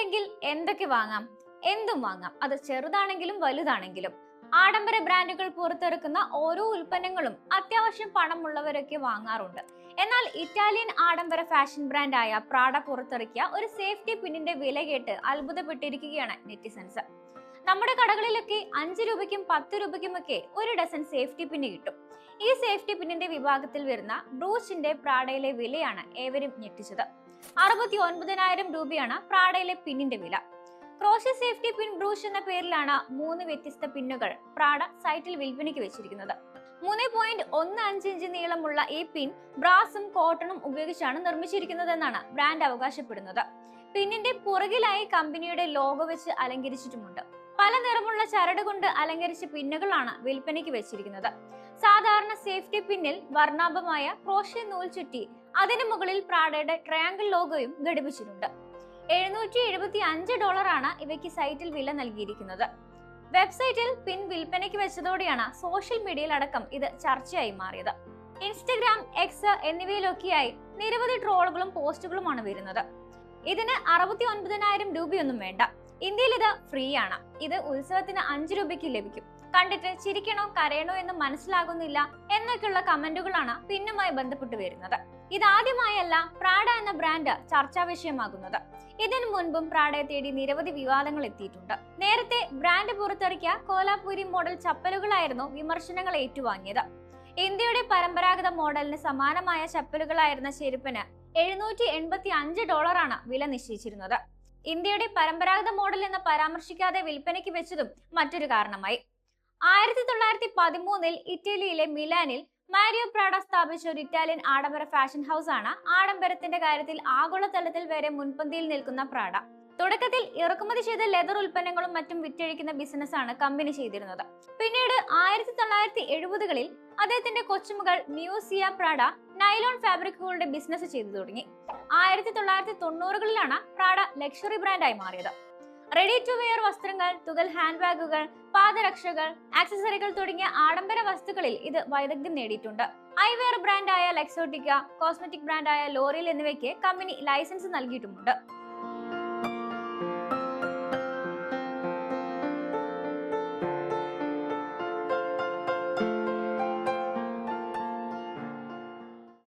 ഉണ്ടെങ്കിൽ എന്തൊക്കെ വാങ്ങാം? എന്തും വാങ്ങാം. അത് ചെറുതാണെങ്കിലും വലുതാണെങ്കിലും. ആഡംബര ബ്രാൻഡുകൾ പുറത്തിറക്കുന്ന ഓരോ ഉൽപ്പന്നങ്ങളും അത്യാവശ്യം പണമുള്ളവരൊക്കെ വാങ്ങാറുണ്ട്. എന്നാൽ ഇറ്റാലിയൻ ആഡംബര ഫാഷൻ ബ്രാൻഡായ പ്രാഡ പുറത്തിറക്കിയ ഒരു സേഫ്റ്റി പിന്നിന്റെ വില കേട്ട് അത്ഭുതപ്പെട്ടിരിക്കുകയാണ് നെറ്റിസൻസ്. നമ്മുടെ കടകളിലൊക്കെ അഞ്ച് രൂപയ്ക്കും പത്ത് രൂപയ്ക്കുമൊക്കെ ഒരു ഡസൻ സേഫ്റ്റി പിന്ന് കിട്ടും. ഈ സേഫ്റ്റി പിന്നിന്റെ വിഭാഗത്തിൽ വരുന്ന ബ്രൂച്ചിന്റെ പ്രാഡയിലെ വിലയാണ് ഏവരും ഞെട്ടിച്ചത്. അറുപത്തി ഒൻപതിനായിരം രൂപയാണ് പ്രാഡയിലെ പിന്നിന്റെ വില. ക്രോഷ്യ സേഫ്റ്റി പിൻ ബ്രൂഷ് എന്ന പേരിലാണ് മൂന്ന് വ്യത്യസ്ത പിന്നുകൾ പ്രാഡ സൈറ്റിൽ വിൽപ്പനയ്ക്ക് വെച്ചിരിക്കുന്നത്. മൂന്ന് പോയിന്റ് ഒന്ന് അഞ്ച് ഇഞ്ച് നീളമുള്ള ഈ പിൻ ബ്രാസും കോട്ടണും ഉപയോഗിച്ചാണ് നിർമ്മിച്ചിരിക്കുന്നതെന്നാണ് ബ്രാൻഡ് അവകാശപ്പെടുന്നത്. പിന്നിന്റെ പുറകിലായി കമ്പനിയുടെ ലോഗോ വെച്ച് അലങ്കരിച്ചിട്ടുമുണ്ട്. പല നിറമുള്ള ചരട് കൊണ്ട് അലങ്കരിച്ച പിന്നുകളാണ് വിൽപ്പനയ്ക്ക് വെച്ചിരിക്കുന്നത്. സാധാരണ സേഫ്റ്റി പിന്നിൽ വർണാഭമായ ക്രോഷ്യ നൂൽ ചുറ്റി അതിനു മുകളിൽ പ്രാഡയുടെ ട്രയാങ്കിൾ ലോഗോയും ഘടിപ്പിച്ചിട്ടുണ്ട്. എഴുന്നൂറ്റി എഴുപത്തി അഞ്ച് ഡോളറാണ് ഇവയ്ക്ക് സൈറ്റിൽ വില നൽകിയിരിക്കുന്നത്. വെബ്സൈറ്റിൽ പിൻ വിൽപ്പനയ്ക്ക് വെച്ചതോടെയാണ് സോഷ്യൽ മീഡിയയിൽ അടക്കം ഇത് ചർച്ചയായി മാറിയത്. ഇൻസ്റ്റഗ്രാം എക്സ് എന്നിവയിലൊക്കെയായി നിരവധി ട്രോളുകളും പോസ്റ്റുകളുമാണ് വരുന്നത്. ഇതിന് അറുപത്തി ഒൻപതിനായിരം രൂപയൊന്നും വേണ്ട. ഇന്ത്യയിൽ ഇത് ഫ്രീ ആണ് ഇത് ഉത്സവത്തിന് അഞ്ച് രൂപയ്ക്ക് ലഭിക്കും. കണ്ടിട്ട് ചിരിക്കണോ കരയണോ എന്ന് മനസ്സിലാകുന്നില്ല എന്നൊക്കെയുള്ള കമന്റുകളാണ് പിന്നുമായി ബന്ധപ്പെട്ട് വരുന്നത്. ഇതാദ്യമായല്ല പ്രാഡ എന്ന ബ്രാൻഡ് ചർച്ചാ വിഷയമാകുന്നത്. ഇതിനു മുൻപും പ്രാഡയെ തേടി നിരവധി വിവാദങ്ങൾ എത്തിയിട്ടുണ്ട്. നേരത്തെ ബ്രാൻഡ് പുറത്തിറക്കിയ കോലാപൂരി മോഡൽ ചപ്പലുകളായിരുന്നു വിമർശനങ്ങൾ ഏറ്റുവാങ്ങിയത്. ഇന്ത്യയുടെ പരമ്പരാഗത മോഡലിന് സമാനമായ ചപ്പലുകളായിരുന്ന ചെരുപ്പിന് എഴുന്നൂറ്റി എൺപത്തി അഞ്ച് ഡോളറാണ് വില നിശ്ചയിച്ചിരുന്നത്. ഇന്ത്യയുടെ പരമ്പരാഗത മോഡൽ എന്ന് പരാമർശിക്കാതെ വിൽപ്പനയ്ക്ക് വെച്ചതും മറ്റൊരു കാരണമായി. ആയിരത്തി തൊള്ളായിരത്തി പതിമൂന്നിൽ ഇറ്റലിയിലെ മിലാനിൽ മാരിയോ പ്രാഡ സ്ഥാപിച്ച ഒരു ഇറ്റാലിയൻ ആഡംബര ഫാഷൻ ഹൗസ് ആണ് ആഡംബരത്തിന്റെ കാര്യത്തിൽ ആഗോളതലത്തിൽ വരെ മുൻപന്തിയിൽ നിൽക്കുന്ന പ്രാഡ. തുടക്കത്തിൽ ഇറക്കുമതി ചെയ്ത ലെതർ ഉൽപ്പന്നങ്ങളും മറ്റും വിറ്റഴിക്കുന്ന ബിസിനസ്സാണ് കമ്പനി ചെയ്തിരുന്നത്. പിന്നീട് ആയിരത്തി തൊള്ളായിരത്തി എഴുപതുകളിൽ അദ്ദേഹത്തിന്റെ കൊച്ചുമകൾ മ്യൂസിയ പ്രാഡ നൈലോൺ ഫാബ്രിക്കുകളുടെ ബിസിനസ് ചെയ്തു തുടങ്ങി. ആയിരത്തി തൊള്ളായിരത്തി തൊണ്ണൂറുകളിലാണ് പ്രാഡ ലക്ഷറി ബ്രാൻഡായി മാറിയത്. റെഡി ടു വെയർ വസ്ത്രങ്ങൾ തുകൽ ഹാൻഡ് ബാഗുകൾ പാദരക്ഷകൾ ആക്സസറികൾ തുടങ്ങിയ ആഡംബര വസ്തുക്കളിൽ ഇത് വൈദഗ്ധ്യം നേടിയിട്ടുണ്ട്. ഐവെയർ ബ്രാൻഡായ ലെക്സോട്ടിക്ക കോസ്മെറ്റിക് ബ്രാൻഡായ ലോറിയൽ എന്നിവയ്ക്ക് കമ്പനി ലൈസൻസ് നൽകിയിട്ടുമുണ്ട്.